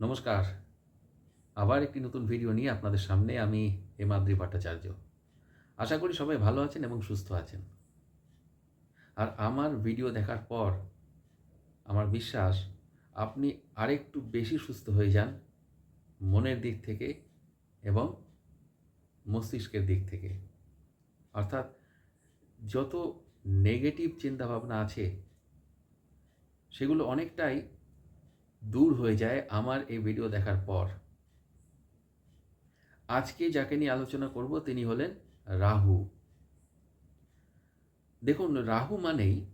নমস্কার। আবার একটি নতুন ভিডিও নিয়ে আপনাদের সামনে আমি হেমাদ্রি ভট্টাচার্য। আশা করি সবাই ভালো আছেন এবং সুস্থ আছেন। আর আমার ভিডিও দেখার পর আমার বিশ্বাস, আপনি আরেকটু বেশি সুস্থ হয়ে যান মনের দিক থেকে এবং মস্তিষ্কের দিক থেকে। অর্থাৎ যত নেগেটিভ চিন্তাভাবনা আছে, সেগুলো অনেকটাই দূর হয়ে যায় আমার এই ভিডিও দেখার পর। আজকে যাকে নিয়ে আলোচনা করব তিনি হলেন রাহু। দেখুন, রাহু মানেই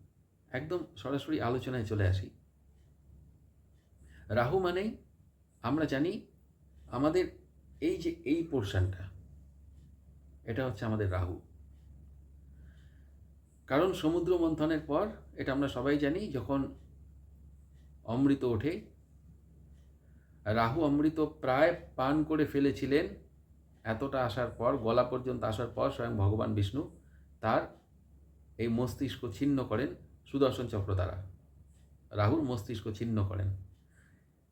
একদম সরাসরি আলোচনায় চলে আসি। রাহু মানেই আমরা জানি আমাদের এই যে এই পোর্শনটা এটা হচ্ছে আমাদের রাহু। কারণ সমুদ্র মন্থনের পর, এটা আমরা সবাই জানি, যখন অমৃত ওঠে রাহু অমৃত প্রায় পান করে ফেলেছিলেন। এতটা আসার পর, গলা পর্যন্ত আসার পর স্বয়ং ভগবান বিষ্ণু তার এই মস্তিষ্ক ছিন্ন করেন সুদর্শন চক্র দ্বারা। রাহুর মস্তিষ্ক ছিন্ন করেন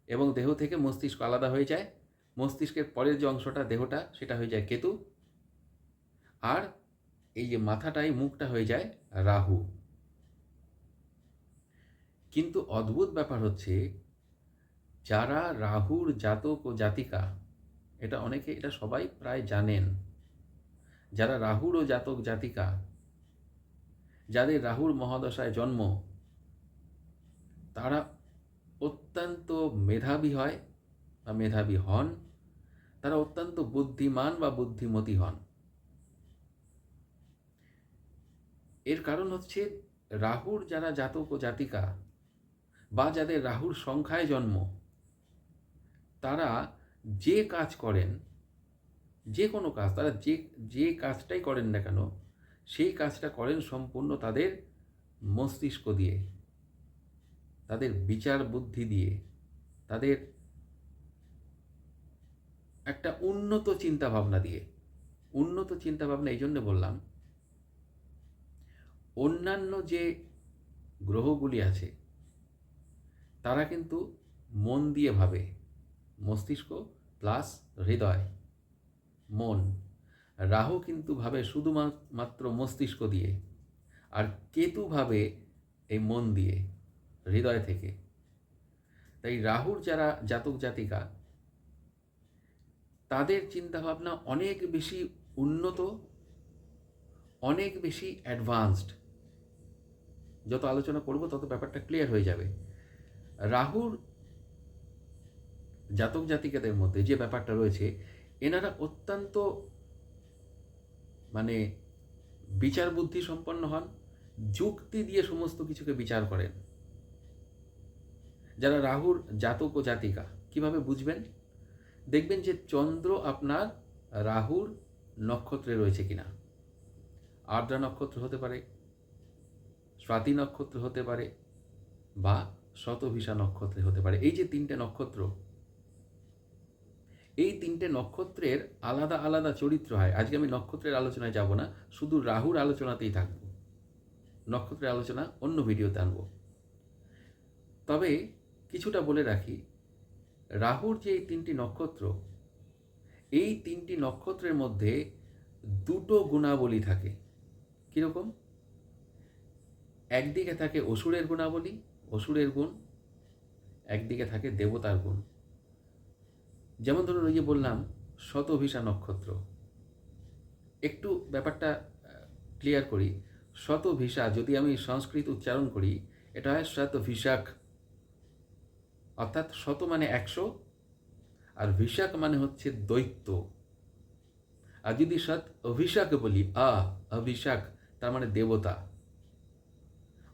এবং দেহ থেকে মস্তিষ্ক আলাদা হয়ে যায়। মস্তিষ্কের পরের যে অংশটা, দেহটা, সেটা হয়ে যায় কেতু। আর এই যে মাথাটাই, মুখটা হয়ে যায় রাহু। কিন্তু অদ্ভুত ব্যাপার হচ্ছে যারা রাহুর জাতক ও জাতিকা, এটা অনেকে, এটা সবাই প্রায় জানেন। যারা রাহুর ও জাতক জাতিকা, যাদের রাহুর মহাদশায় জন্ম, তারা অত্যন্ত মেধাবী হয় বা মেধাবী হন, তারা অত্যন্ত বুদ্ধিমান বা বুদ্ধিমতী হন। এর কারণ হচ্ছে রাহুর যারা জাতক ও জাতিকা বা যাদের রাহুর সংখ্যায় জন্ম তারা যে কাজ করেন, যে কোনো কাজ, তারা যে যে কাজটাই করেন না কেন, সেই কাজটা করেন সম্পূর্ণ তাদের মস্তিষ্ক দিয়ে, তাদের বিচার বুদ্ধি দিয়ে, তাদের একটা উন্নত চিন্তা ভাবনা দিয়ে। উন্নত চিন্তা ভাবনা এই জন্য বললাম, অন্যান্য যে গ্রহগুলি আছে, তারা কিন্তু মন দিয়ে ভাবে। মস্তিষ্ক প্লাস হৃদয়, মন। রাহু কিন্তু ভাবে শুধুমাত্র মস্তিষ্ক দিয়ে আর কেতু ভাবে এই মন দিয়ে, হৃদয় থেকে। তাই রাহুর যারা জাতক জাতিকা, তাদের চিন্তাভাবনা অনেক বেশি উন্নত, অনেক বেশি অ্যাডভান্সড যত আলোচনা করব তত ব্যাপারটা ক্লিয়ার হয়ে যাবে। রাহুর জাতক জাতিকাদের মধ্যে যে ব্যাপারটা রয়েছে, এনারা অত্যন্ত মানে বিচার বুদ্ধি সম্পন্ন হন, যুক্তি দিয়ে সমস্ত কিছুকে বিচার করেন। যারা রাহুর জাতক ও জাতিকা, কীভাবে বুঝবেন? দেখবেন যে চন্দ্র আপনার রাহুর নক্ষত্রে রয়েছে কিনা। আর্দ্রা নক্ষত্র হতে পারে, স্বাতি নক্ষত্র হতে পারে, বা শতভিসা নক্ষত্রে হতে পারে। এই যে তিনটে নক্ষত্র এই তিনটে নক্ষত্রের আলাদা আলাদা চরিত্র হয়। আজকে আমি নক্ষত্রের আলোচনায় যাব না, শুধু রাহুর আলোচনাতেই থাকব। নক্ষত্রের আলোচনা অন্য ভিডিওতে আনব। তবে কিছুটা বলে রাখি, রাহুর যে এই তিনটি নক্ষত্র, এই তিনটি নক্ষত্রের মধ্যে দুটো গুণাবলী থাকে। কীরকম? একদিকে থাকে অসুরের গুণাবলী, অসুরের গুণ, একদিকে থাকে দেবতার গুণ। যেমন ধরুন ওই যে বললাম, শতভিসা নক্ষত্র। একটু ব্যাপারটা ক্লিয়ার করি। শতভিসা যদি আমি সংস্কৃত উচ্চারণ করি, এটা হয় শতভিশাখ অর্থাৎ শত মানে একশো, আর ভিশাক মানে হচ্ছে দৈত্য। আর যদি সৎ অভিশাক বলি, আ অভিশাক তার মানে দেবতা।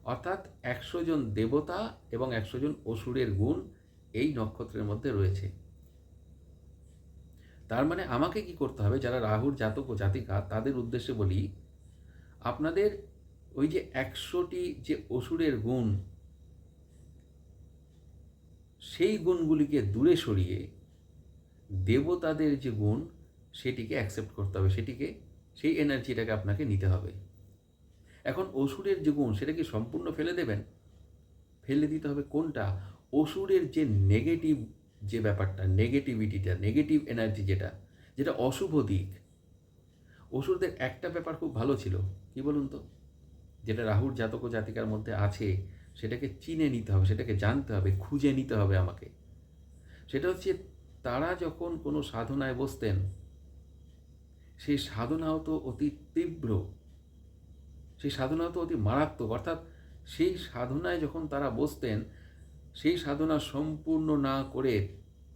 অর্থাৎ একশো জন দেবতা এবং একশো জন অসুরের গুণ এই নক্ষত্রের মধ্যে রয়েছে। তার মানে আমাকে কি করতে হবে? যারা রাহুর জাতক ও জাতিকা, তাদের উদ্দেশ্যে বলি, আপনাদের ওই যে একশোটি যে অসুরের গুণ, সেই গুণগুলিকে দূরে সরিয়ে দেবতাদের যে গুণ, সেটিকে অ্যাকসেপ্ট করতে হবে। সেটিকে, সেই এনার্জিটাকে আপনাকে নিতে হবে। এখন অসুরের যে গুণ, সেটা কি সম্পূর্ণ ফেলে দেবেন? ফেলে দিতে হবে কোনটা? অসুরের যে নেগেটিভ যে ব্যাপারটা নেগেটিভিটিটা নেগেটিভ এনার্জি যেটা যেটা অশুভ দিক। অসুরদের একটা ব্যাপার খুব ভালো ছিল, কি বলুন তো? যেটা রাহুর জাতক জাতিকার মধ্যে আছে, সেটাকে চিনে নিতে হবে, সেটাকে জানতে হবে, খুঁজে নিতে হবে আমাকে। সেটা হচ্ছে, তারা যখন কোনো সাধনায় বসতেন, সেই সাধনা তো অতি তীব্র, সেই সাধনা তো অতি মারাত্মক, অর্থাৎ সেই সাধনায় যখন তারা বসতেন সেই সাধনা সম্পূর্ণ না করে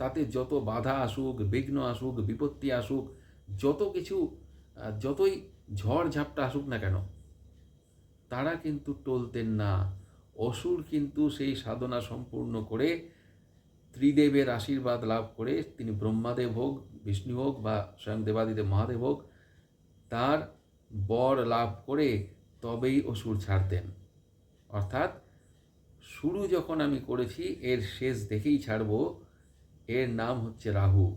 তাতে যত বাধা আসুক, বিঘ্ন আসুক, বিপত্তি আসুক, যত কিছু যতই ঝড় ঝাপটা আসুক না কেন, তারা কিন্তু টলতেন না। অসুর কিন্তু সেই সাধনা সম্পূর্ণ করে ত্রিদেবের আশীর্বাদ লাভ করে তিনি ব্রহ্মাদেব হোক, বিষ্ণু হোক বা স্বয়ং দেবাদিদেব মহাদেব হোক, তার বর লাভ করে তবেই অসুর ছাড়তেন। অর্থাৎ শুরু যখন আমি করেছি, এর শেষ দেখেই ছাড়ব, এর নাম হচ্ছে রাহু।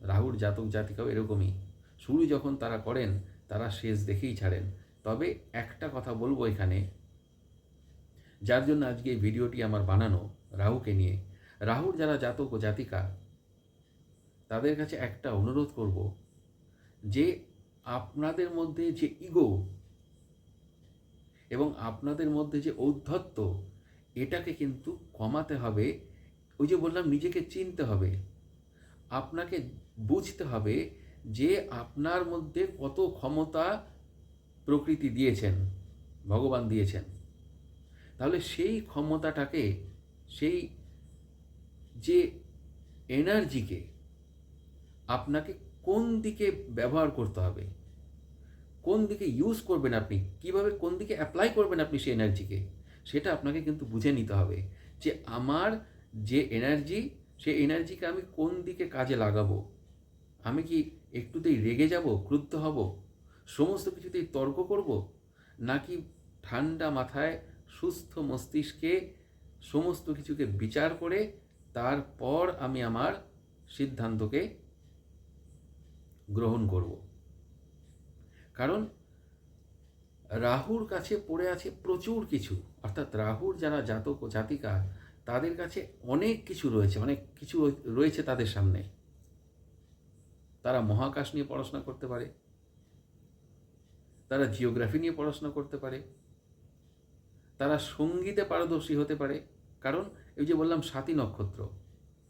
রাহুর জাতক জাতিকাও এরকমই। শুরু যখন তারা করেন, তারা শেষ দেখেই ছাড়েন। তবে একটা কথা বলব এখানে, যার জন্য আজকে এই ভিডিওটি আমার বানানো রাহুকে নিয়ে। রাহুর যারা জাতক ও জাতিকা, তাদের কাছে একটা অনুরোধ করব, যে আপনাদের মধ্যে যে ইগো এবং আপনাদের মধ্যে যে ঔদ্ধত্য, এটাকে কিন্তু কমাতে হবে। ওই যে বললাম, নিজেকে চিনতে হবে। আপনাকে বুঝতে হবে যে আপনার মধ্যে কত ক্ষমতা প্রকৃতি দিয়েছেন, ভগবান দিয়েছেন। তাহলে সেই ক্ষমতাটাকে, সেই যে এনার্জিকে আপনাকে কোন দিকে ব্যবহার করতে হবে? কোন দিকে ইউজ করবেন আপনি, কীভাবে কোন দিকে অ্যাপ্লাই করবেন আপনি সেই এনার্জিকে সেটা আপনাকে কিন্তু বুঝে নিতে হবে যে আমার যে এনার্জি সেই এনার্জিকে আমি কোন দিকে কাজে লাগাবো? আমি কি একটুতেই রেগে যাব, ক্রুদ্ধ হব, সমস্ত কিছুতেই তর্ক করব, নাকি ঠান্ডা মাথায় সুস্থ মস্তিষ্কে সমস্ত কিছুকে বিচার করে তারপর আমি আমার সিদ্ধান্তকে গ্রহণ করব? কারণ রাহুর কাছে পড়ে আছে প্রচুর কিছু। অর্থাৎ রাহুর যারা জাতক ও জাতিকা, তাদের কাছে অনেক কিছু রয়েছে, অনেক কিছু রয়েছে তাদের সামনে। তারা মহাকাশ নিয়ে পড়াশোনা করতে পারে, তারা জিওগ্রাফি নিয়ে পড়াশোনা করতে পারে, তারা সঙ্গীতে পারদর্শী হতে পারে। কারণ এই যে বললাম, সাতী নক্ষত্র,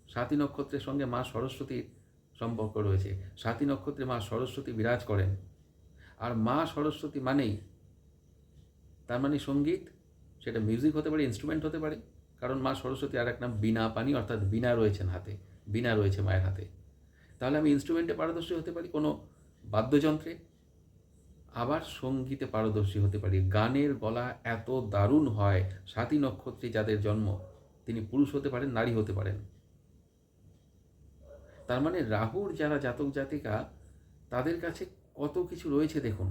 সাতী নক্ষত্রের সঙ্গে মা সরস্বতীর সম্পর্ক রয়েছে। সাতী নক্ষত্রে মা সরস্বতী বিরাজ করেন। আর মা সরস্বতী মানেই। তার মানে সংগীত, সেটা মিউজিক হতে পারে ইনস্ট্রুমেন্ট হতে পারে। কারণ মা সরস্বতী আর এক নাম বিনা পানি, অর্থাৎ বিনা রয়েছেন হাতে, বিনা রয়েছে মায়ের হাতে। তাহলে আমি ইনস্ট্রুমেন্টে পারদর্শী হতে পারি কোনো বাদ্যযন্ত্রে? আবার সঙ্গীতে পারদর্শী হতে পারি। গানের গলা এত দারুণ হয়, সাতী নক্ষত্রে যাদের জন্ম, তিনি পুরুষ হতে পারেন, নারী হতে পারেন। তার মানে রাহুর যারা জাতক জাতিকা তাদের কাছে কত কিছু রয়েছে দেখুন।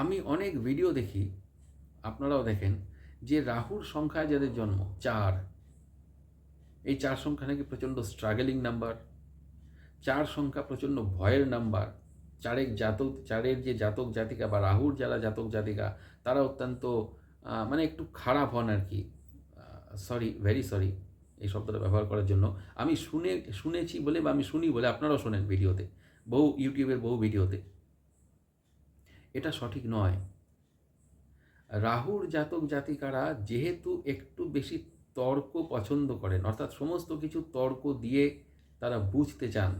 আমি অনেক ভিডিও দেখি, আপনারাও দেখেন, যে রাহুর সংখ্যায় যাদের জন্ম, চার। এই চার সংখ্যা নাকি প্রচণ্ড স্ট্রাগলিং নাম্বার চার সংখ্যা প্রচণ্ড ভয়ের নাম্বার চারের জাতক, চারের যে জাতক জাতিকা বা রাহুর যারা জাতক জাতিকা, তারা অত্যন্ত মানে একটু খারাপ হন আর কি। সরি ভেরি সরি এই শব্দটা ব্যবহার করার জন্য। আমি শুনে, শুনেছি বলে বা আমি শুনি বলে আপনারাও শোনেন ভিডিওতে বহু ইউটিউবের বহু ভিডিওতে। এটা সঠিক নয়। রাহুর জাতক জাতিকারা যেহেতু একটু বেশি তর্ক পছন্দ করেন, অর্থাৎ সমস্ত কিছু তর্ক দিয়ে তারা বুঝতে চান,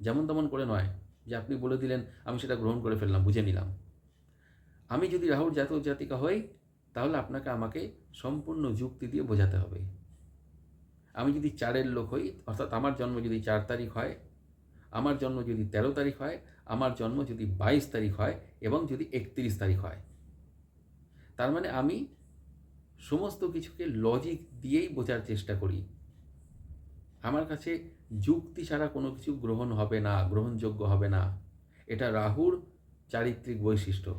যেমন তেমন করে নয় যে আপনি বলে দিলেন, আমি সেটা গ্রহণ করে ফেললাম, বুঝে নিলাম। আমি যদি রাহুর জাতক জাতিকা হই, তাহলে আপনাকে আমাকে সম্পূর্ণ যুক্তি দিয়ে বোঝাতে হবে। আমি যদি চারের লোক হই, অর্থাৎ আমার জন্ম যদি চার তারিখ হয় আমার জন্ম যদি তেরো তারিখ হয়, আমার জন্ম যদি বাইশ তারিখ হয় এবং যদি একত্রিশ তারিখ হয়। তার মানে আমি সমস্ত কিছুকে লজিক দিয়েই বোঝার চেষ্টা করি। আমার কাছে যুক্তি ছাড়া কোনো কিছু গ্রহণ হবে না, গ্রহণযোগ্য হবে না। এটা রাহুর চারিত্রিক বৈশিষ্ট্য।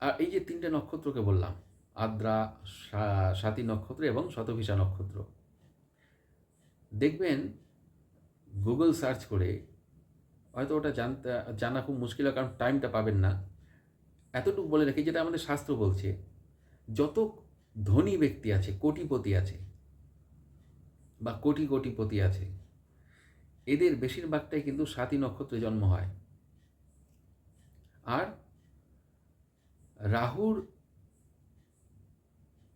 আর এই যে তিনটে নক্ষত্রকে বললাম, আদ্রা স্বাতী নক্ষত্র এবং শতভিষা নক্ষত্র। দেখবেন গুগল সার্চ করে হয়তো ওটা জানতে, জানা খুব মুশকিল হয়, কারণ টাইমটা পাবেন না। এতটুকু বলে রাখি, যেটা আমাদের শাস্ত্র বলছে, যত ধনী ব্যক্তি আছে, কোটিপতি আছে, বা কোটি কোটিপতি আছে, এদের বেশিরভাগটাই কিন্তু সাতী নক্ষত্রে জন্ম হয়। আর রাহুর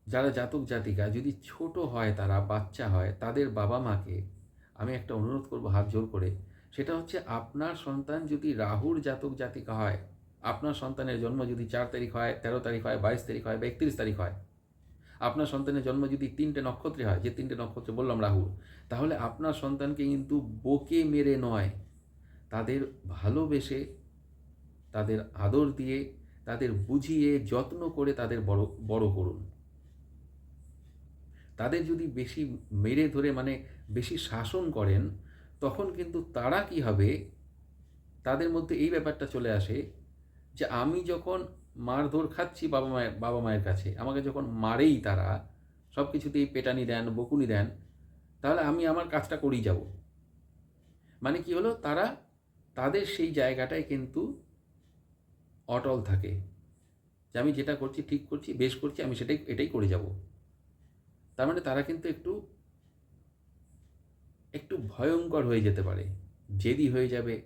যারা জাতক জাতিকা, যদি ছোট হয় তারা, বাচ্চা হয়, তাদের বাবা মাকে আমি একটা অনুরোধ করব হাত জোর করে। সেটা হচ্ছে আপনার সন্তান যদি রাহুর জাতক জাতিকা হয়, আপনার সন্তানের জন্ম যদি চার তারিখ হয়, তেরো তারিখ হয়, বাইশ তারিখ হয় বা একত্রিশ তারিখ হয়, আপনার সন্তানের জন্ম যদি তিনটে নক্ষত্রে হয়, যে তিনটে নক্ষত্র বললাম রাহুর, তাহলে আপনার সন্তানকে কিন্তু বকে মেরে নয়। তাদের ভালোবেসে, তাদের আদর দিয়ে, তাদের বুঝিয়ে, যত্ন করে তাদের বড় বড় করুন। তাদের যদি বেশি মেরে ধরে মানে বেশি শাসন করেন, তখন কিন্তু তারা কি হবে? তাদের মধ্যে এই ব্যাপারটা চলে আসে যে আমি যখন মারধর খাচ্ছি বাবা মায়ের বাবা মায়ের কাছে, আমাকে যখন মারেই তারা, সব কিছুতেই পেটানি দেন, বকুনি দেন, তাহলে আমি আমার কাজটা করেই যাব। মানে কি হলো? তারা, তাদের সেই জায়গাটায় কিন্তু অটল থাকে যে আমি যেটা করছি, ঠিক করছি, বেশ করছি, আমি সেটাই, এটাই করে যাব। তার মানে তারা কিন্তু একটু একটু ভয়ঙ্কর হয়ে যেতে পারে। জেদি হয়ে যাবে,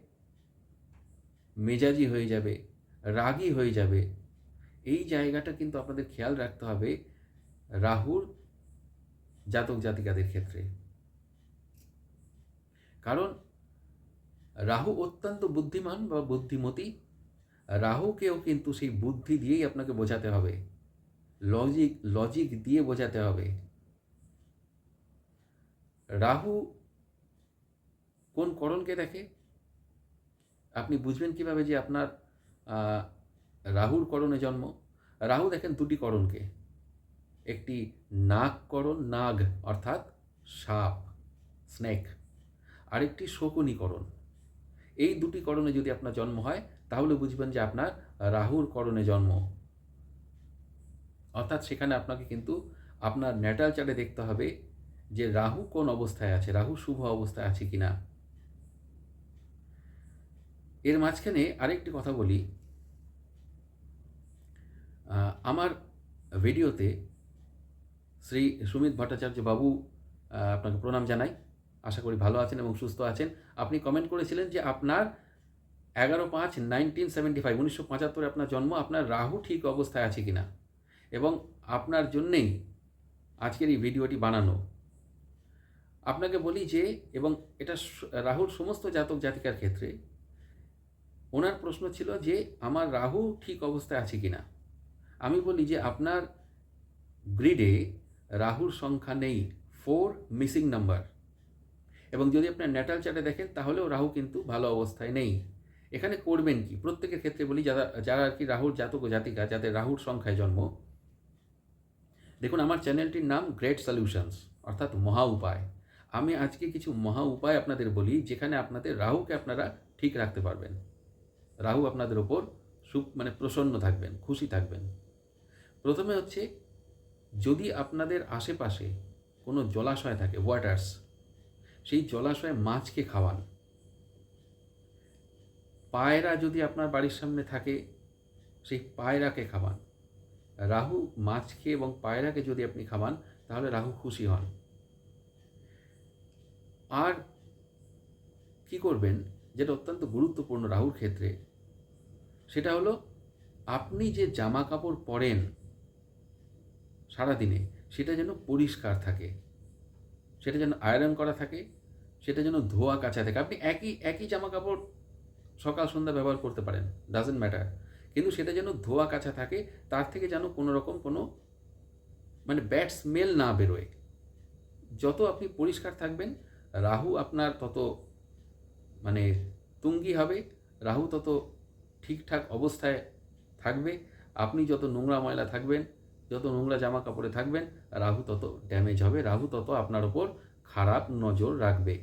মেজাজি হয়ে যাবে, রাগী হয়ে যাবে। এই জায়গাটা কিন্তু আপনাদের খেয়াল রাখতে হবে রাহুর জাতক জাতিকাদের ক্ষেত্রে। কারণ রাহু অত্যন্ত বুদ্ধিমান বা বুদ্ধিমতী। রাহুকেও কিন্তু সেই বুদ্ধি দিয়েই আপনাকে বোঝাতে হবে। লজিক লজিক দিয়ে বোঝাতে হবে। রাহু কোন করণকে দেখে? আপনি বুঝবেন কীভাবে যে আপনার রাহুর করণে জন্ম? রাহু দেখেন দুটি করণকে। একটি নাগকরণ নাগ অর্থাৎ সাপ স্নেক আরেকটি শকুনিকরণ এই দুটি করণে যদি আপনার জন্ম হয়, তাহলে বুঝবেন যে আপনার রাহুর করণে জন্ম। অর্থাৎ সেখানে আপনাকে কিন্তু আপনার ন্যাটাল চার্টে দেখতে হবে যে রাহু কোন অবস্থায় আছে? রাহু শুভ অবস্থায় আছে কিনা? এর মাঝখানে আরেকটি কথা বলি। আমার ভিডিওতে শ্রী সুমিত ভট্টাচার্য বাবু আপনাকে প্রণাম জানাই। আশা করি ভালো আছেন এবং সুস্থ আছেন। আপনি কমেন্ট করেছিলেন যে আপনার এগারো পাঁচ নাইনটিন সেভেন্টি ফাইভ উনিশশো পঁচাত্তরে আপনার জন্ম, আপনার রাহু ঠিক অবস্থায় আছে কিনা? এবং আপনার জন্যেই আজকের এই ভিডিওটি বানানো। আপনাকে বলি যে, এবং এটা রাহুর সমস্ত জাতক জাতিকার ক্ষেত্রে, ওনার প্রশ্ন ছিল যে, আমার রাহু ঠিক অবস্থায় আছে কি না আমি বলি যে, আপনার গ্রিডে রাহুর সংখ্যা নেই ফোর মিসিং নাম্বার এবং যদি আপনার ন্যাটাল চার্টে দেখেন, তাহলেও রাহু কিন্তু ভালো অবস্থায় নেই। এখানে করবেন কি? প্রত্যেকের ক্ষেত্রে বলি, যারা যারা আর কি রাহুর জাতক ও জাতিকা, যাদের রাহুর সংখ্যায় জন্ম, দেখুন আমার চ্যানেলটির নাম গ্রেট সলিউশনস অর্থাৎ মহা উপায়। আমি আজকে কিছু মহা উপায় আপনাদের বলি, যেখানে আপনাদের রাহুকে আপনারা ঠিক রাখতে পারবেন। রাহু আপনাদের ওপর সুখ মানে প্রসন্ন থাকবেন, খুশি থাকবেন। প্রথমে হচ্ছে, যদি আপনাদের আশেপাশে কোনো জলাশয় থাকে ওয়াটার্স সেই জলাশয়ে মাছকে খাওয়ান। পায়রা যদি আপনার বাড়ির সামনে থাকে, সেই পায়রাকে খাওয়ান। রাহু মাছকে এবং পায়রাকে যদি আপনি খাওয়ান, তাহলে রাহু খুশি হন। আর কি করবেন? যেটা অত্যন্ত গুরুত্বপূর্ণ রাহুর ক্ষেত্রে, সেটা হলো আপনি যে জামা কাপড় পরেন সারাদিনে, সেটা যেন পরিষ্কার থাকে, সেটা যেন আয়রন করা থাকে, সেটা যেন ধোয়া কাছা থাকে। আপনি একই একই জামা কাপড় সকাল সন্ধ্যা ব্যবহার করতে পারেন ডাজেন্ট ম্যাটার কিন্তু সেটা যেন ধোয়া কাছা থাকে, তার থেকে যেন কোনো রকম কোনো মানে ব্যাড স্মেল না বেরোয়। যত আপনি পরিষ্কার থাকবেন রাহু আপনার তত মানে তুঙ্গি হবে, রাহু তত ঠিকঠাক অবস্থায় থাকবে, আপনি যত নোংরা ময়লা থাকবেন, যত নোংরা জামা কাপড়ে থাকবেন, রাহু তত ড্যামেজ হবে, রাহু তত আপনার ওপর খারাপ নজর রাখবে।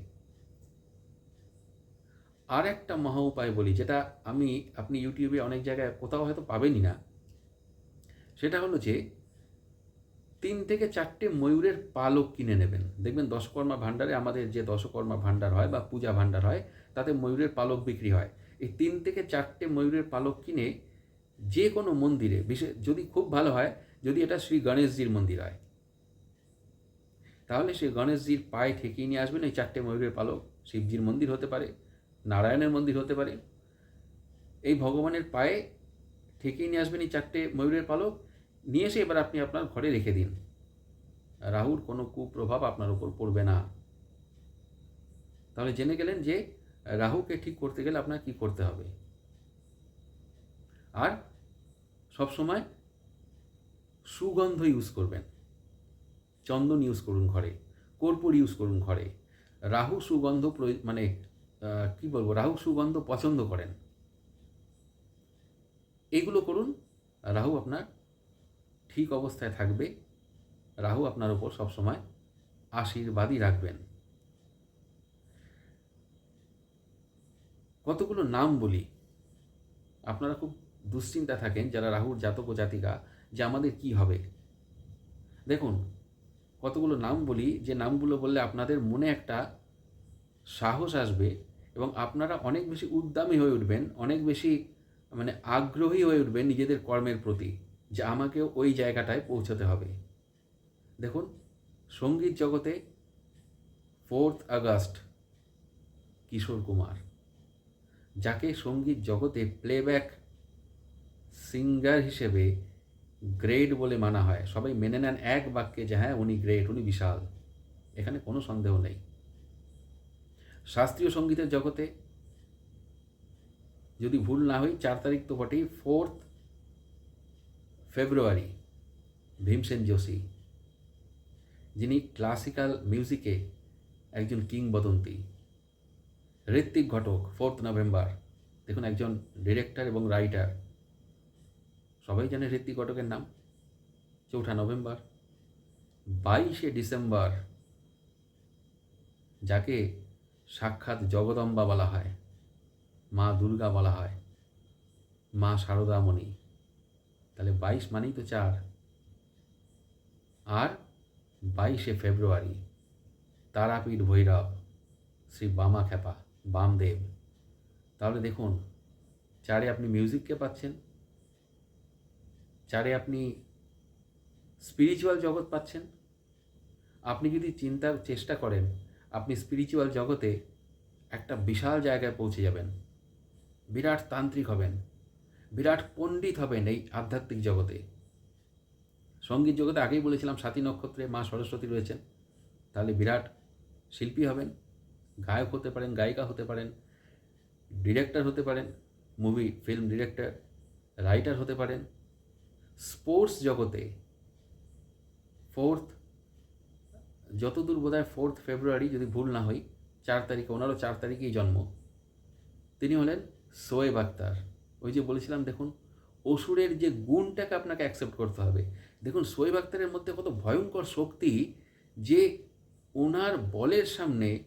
আর একটা মহা উপায় বলি, যেটা আমি, আপনি ইউটিউবে অনেক জায়গায় কোথাও হয়তো পাবেনই না, সেটা হলো যে তিন থেকে চারটে ময়ূরের পালক কিনে নেবেন। দেখবেন দশকর্মা ভাণ্ডারে আমাদের যে দশকর্মা ভাণ্ডার হয় বা পূজা ভাণ্ডার হয়, তাতে ময়ূরের পালক বিক্রি হয়। এই তিন থেকে চারটে ময়ূরের পালক কিনে যে কোনো মন্দিরে, বিশেষ যদি খুব ভালো হয়, যদি এটা শ্রী গণেশজির মন্দির হয়। তাহলে সেই গণেশজির পায়ে ঠেকিয়ে নিয়ে আসবেন এই চারটে ময়ূরের পালক। শিবজির মন্দির হতে পারে, নারায়ণের মন্দির হতে পারে। এই ভগবানের পায়ে ঠেকিয়ে নিয়ে আসবেন এই চারটে ময়ূরের পালক। নিয়ে এসে এবার আপনি আপনার ঘরে রেখে দিন। রাহুর কোনো কুপ্রভাব আপনার উপর পড়বে না। তাহলে জেনে গেলেন যে রাহুকে ঠিক করতে গেলে আপনার কি করতে হবে। আর সবসময় সুগন্ধ ইউজ করবেন। চন্দন ইউজ করুন ঘরে, কর্পূর ইউজ করুন ঘরে। রাহু সুগন্ধ মানে কি বলব, রাহু সুগন্ধ পছন্দ করেন। এগুলো করুন, রাহু আপনার ঠিক অবস্থায় থাকবে, রাহু আপনার উপর সবসময় আশীর্বাদই রাখবেন। কতগুলো নাম বলি, আপনারা খুব দুশ্চিন্তা থাকেন যারা রাহুর জাতক জাতিকা, যে আমাদের কি হবে। দেখুন, কতগুলো নাম বলি, যে নামগুলো বললে আপনাদের মনে একটা সাহস আসবে এবং আপনারা অনেক বেশি উদ্যমী হয়ে উঠবেন, অনেক বেশি মানে আগ্রহী হয়ে উঠবেন নিজেদের কর্মের প্রতি। যে আমাকেও ওই জায়গাটায় পৌঁছতে হবে। দেখুন, সংগীত জগতে ফোর্থ আগস্ট কিশোর কুমার, যাকে সংগীত জগতে প্লেব্যাক সিঙ্গার হিসেবে গ্রেট বলে মানা হয়। সবাই মেনে নেন এক বাক্যে যে হ্যাঁ উনি গ্রেট, উনি বিশাল। এখানে কোনো সন্দেহ নেই। শাস্ত্রীয় সঙ্গীতের জগতে যদি ভুল না হই চার তারিখ তো বটেই, ফোর্থ ফেব্রুয়ারি, ভীমসেন যোশী, যিনি ক্লাসিক্যাল মিউজিকে একজন কিংবদন্তি। ঋত্বিক ঘটক ফোর্থ নভেম্বর দেখুন একজন ডিরেক্টর এবং রাইটার সবাই জানে ঋত্বিক ঘটকের নাম? চৌঠা নভেম্বর বাইশে ডিসেম্বর যাকে সাক্ষাৎ জগদম্বা বলা হয়, মা দুর্গা বলা হয়, মা শারদামণি তাহলে বাইশ মানেই তো চার। আর বাইশে ফেব্রুয়ারি, তারাপীঠ ভৈরব, শ্রী বামা খেপা বামদেব। তাহলে দেখুন, চারে আপনি মিউজিককে পাচ্ছেন, চারে আপনি স্পিরিচুয়াল জগৎ পাচ্ছেন। আপনি যদি চিন্তার চেষ্টা করেন, আপনি স্পিরিচুয়াল জগতে একটা বিশাল জায়গায় পৌঁছে যাবেন। বিরাট তান্ত্রিক হবেন। বিরাট পণ্ডিত হবেন এই আধ্যাত্মিক জগতে। সংগীত জগতে আগেই বলেছিলাম, সাতী নক্ষত্রে মা সরস্বতী রয়েছেন। তাহলে বিরাট শিল্পী হবেন, গায়ক হতে পারেন, গায়িকা হতে পারেন, ডিরেক্টর হতে পারেন, মুভি, ফিল্ম ডিরেক্টর, রাইটার হতে পারেন। স্পোর্টস জগতে ফোর্থ, যতদূর বোধ হয় ফোর্থ ফেব্রুয়ারি যদি ভুল না হই, চার তারিখে, ওনারও চার তারিখেই জন্ম। তিনি হলেন সোয়েব আক্তার। ওই যে বলেছিলাম, দেখুন, অসুরের যে গুণটাকে আপনাকে অ্যাকসেপ্ট করতে হবে। দেখুন সোয়েব আক্তারের মধ্যে কত ভয়ঙ্কর শক্তি যে ওনার বলের সামনে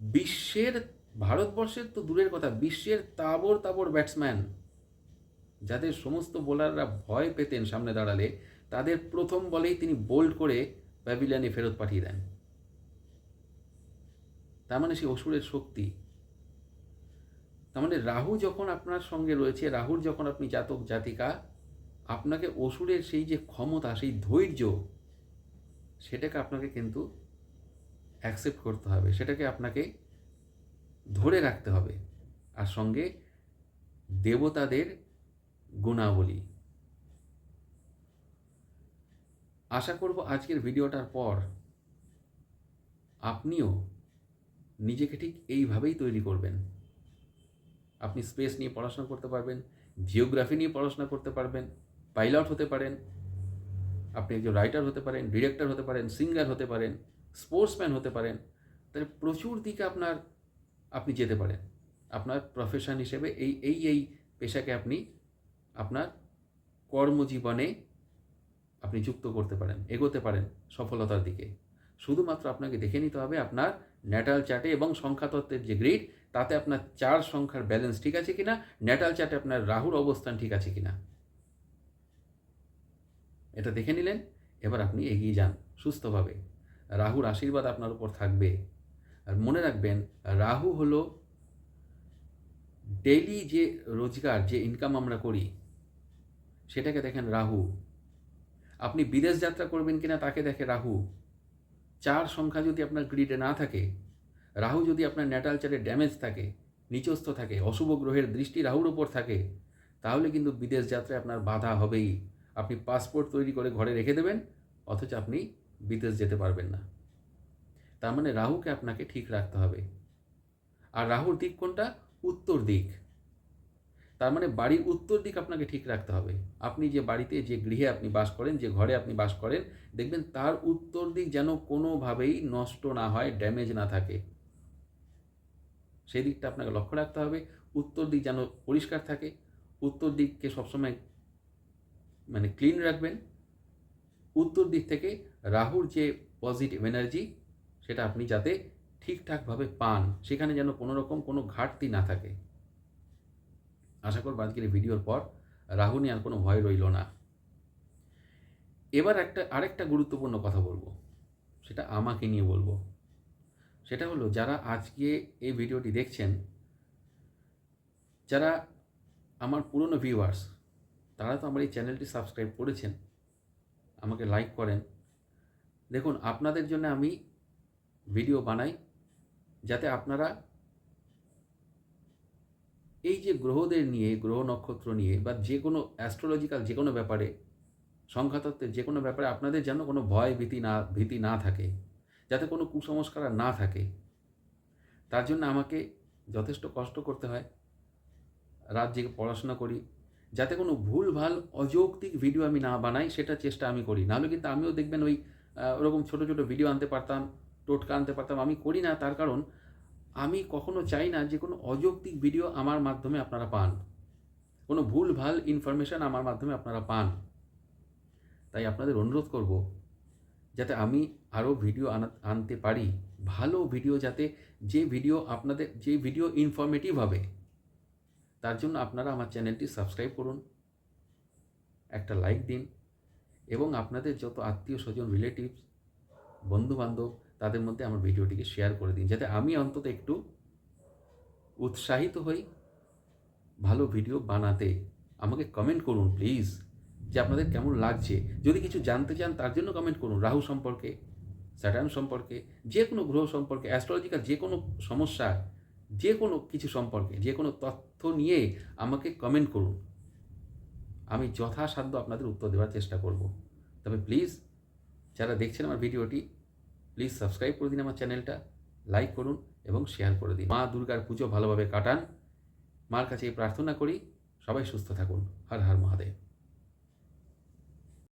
বিশ্বের, ভারতবর্ষের তো দূরের কথা, বিশ্বের তাবর তাবর ব্যাটসম্যান যাদের সমস্ত বোলাররা ভয় পেতেন সামনে দাঁড়ালে, তাদের প্রথম বলেই তিনি বোল্ড করে প্যাভিলিয়নে ফেরত পাঠিয়ে দেন। তার মানে সেই অসুরের শক্তি। তার মানে রাহু যখন আপনার সঙ্গে রয়েছে, রাহুর যখন আপনি জাতক, জাতিকা, আপনাকে অসুরের সেই যে ক্ষমতা, সেই ধৈর্য, সেটাকে আপনাকে কিন্তু অ্যাকসেপ্ট করতে হবে। সেটাকে আপনাকে ধরে রাখতে হবে। আর সঙ্গে দেবতাদের গুণাবলী। আশা করব আজকের ভিডিওটার পর আপনিও নিজেকে ঠিক এইভাবেই তৈরি করবেন। আপনি স্পেস নিয়ে পড়াশোনা করতে পারবেন জিওগ্রাফি নিয়ে পড়াশোনা করতে পারবেন পাইলট হতে পারেন, আপনি একজন রাইটার হতে পারেন ডিরেক্টর হতে পারেন সিঙ্গার হতে পারেন স্পোর্টসম্যান হতে পারেন, তাহলে প্রচুর দিকে আপনার আপনি যেতে পারেন। আপনার প্রফেশন হিসেবে এই এই এই পেশাকে আপনি আপনার কর্মজীবনে আপনি যুক্ত করতে পারেন, এগোতে পারেন সফলতার দিকে। শুধুমাত্র আপনাকে দেখে নিতে হবে আপনার ন্যাটাল চার্টে এবং সংখ্যাতত্ত্বের যে গ্রিড তাতে আপনার চার সংখ্যার ব্যালেন্স ঠিক আছে কিনা? ন্যাটাল চার্টে আপনার রাহুর অবস্থান ঠিক আছে কিনা? এটা দেখে নিলেন, এবার আপনি এগিয়ে যান সুস্থভাবে। রাহুর আশীর্বাদ আপনার উপর থাকবে। আর মনে রাখবেন, রাহু হলো ডেইলি যে রোজগার, যে ইনকাম আমরা করি, সেটাকে দেখেন রাহু। আপনি বিদেশ যাত্রা করবেন কিনা তাকে দেখে রাহু। চার সংখ্যা যদি আপনার গ্রিডে না থাকে রাহু যদি আপনার ন্যাটাল চারে ড্যামেজ থাকে, নিচস্থ থাকে, অশুভ গ্রহের দৃষ্টি রাহুর ওপর থাকে, তাহলে কিন্তু বিদেশ যাত্রায় আপনার বাধা হবেই। আপনি পাসপোর্ট তৈরি করে ঘরে রেখে দেবেন, অথচ আপনি বিদেশ যেতে পারবেন না। তার মানে রাহুকে আপনাকে ঠিক রাখতে হবে। আর রাহুর দিক কোনটা? উত্তর দিক। তার মানে বাড়ির উত্তর দিক আপনাকে ঠিক রাখতে হবে। আপনি যে বাড়িতে, যে গৃহে আপনি বাস করেন, যে ঘরে আপনি বাস করেন, দেখবেন তার উত্তর দিক যেন কোনোভাবেই নষ্ট না হয় ড্যামেজ না থাকে। সেই দিকটা আপনাকে লক্ষ্য রাখতে হবে। উত্তর দিক যেন পরিষ্কার থাকে। উত্তর দিককে সবসময় মানে ক্লিন রাখবেন। উত্তর দিক থেকে রাহুর যে পজিটিভ এনার্জি সেটা আপনি যাতে ঠিকঠাকভাবে পান, সেখানে যেন কোনো রকম কোনো ঘাটতি না থাকে। আশা করব আজকের ভিডিওর পর রাহু নিয়ে আর কোনো ভয় রইল না। এবার একটা, আরেকটা গুরুত্বপূর্ণ কথা বলব। সেটা আমাকে নিয়ে বলব। সেটা হলো যারা আজকে এই ভিডিওটি দেখছেন, যারা আমার পুরনো ভিউয়ার্স তারা তো আমার এই চ্যানেলটি সাবস্ক্রাইব করেছেন, আমাকে লাইক করেন। দেখুন, আপনাদের জন্য আমি ভিডিও বানাই যাতে আপনারা এই যে গ্রহদের নিয়ে, গ্রহ নক্ষত্র নিয়ে বা যে কোনো অ্যাস্ট্রোলজিক্যাল যে কোনো ব্যাপারে, সংখ্যাতত্ত্বের যে কোনো ব্যাপারে আপনাদের যেন কোনো ভয় ভীতি না ভীতি না থাকে। যাতে কোনো কুসংস্কার না থাকে। তার জন্য আমাকে যথেষ্ট কষ্ট করতে হয়। রাত জেগে পড়াশোনা করি। যাতে কোনো ভুল ভালো অযৌক্তিক ভিডিও আমি না বানাই, সেটা চেষ্টা আমি করি। নাহলে কিন্তু আমিও দেখবেন ওই ওরকম ছোটো ছোটো ভিডিও আনতে পারতাম, টোটকা আনতে পারতাম। আমি করি না, তার কারণ আমি কখনো চাই না যে কোনো অযৌক্তিক ভিডিও আমার মাধ্যমে আপনারা পান। কোনো ভুল ভালো ইনফরমেশান আমার মাধ্যমে আপনারা পান। তাই আপনাদের অনুরোধ করব যাতে আমি আরও ভিডিও আনা, আনতে পারি। ভালো ভিডিও যাতে যে ভিডিও আপনাদের, যে ভিডিও ইনফরমেটিভ হবে, তার জন্য আপনারা আমার চ্যানেলটি সাবস্ক্রাইব করুন, একটা লাইক দিন, এবং আপনাদের যত আত্মীয় স্বজন রিলেটিভস বন্ধুবান্ধব, তাদের মধ্যে আমার ভিডিওটিকে শেয়ার করে দিন, যাতে আমি অন্তত একটু উৎসাহিত হই, ভালো ভিডিও বানাতে। আমাকে কমেন্ট করুন প্লিজ যে আপনাদের কেমন লাগছে, যদি কিছু জানতে চান তার জন্য কমেন্ট করুন। রাহু সম্পর্কে, স্যাটার্ন সম্পর্কে, যে কোনো গ্রহ সম্পর্কে অ্যাস্ট্রোলজিক্যাল যে কোনো সমস্যা, যে কোনো কিছু সম্পর্কে, যে কোনো তথ্য নিয়ে আমাকে কমেন্ট করুন। আমি যথাসাধ্য আপনাদের উত্তর দেওয়ার চেষ্টা করব। তবে প্লিজ যারা দেখছেন আমার ভিডিওটি প্লিজ সাবস্ক্রাইব করে দিন আমার চ্যানেলটা লাইক করুন এবং শেয়ার করে দিন। মা দুর্গার পুজো ভালোভাবে কাটান। মার কাছে প্রার্থনা করি, সবাই সুস্থ থাকুন। হর হর মহাদেব।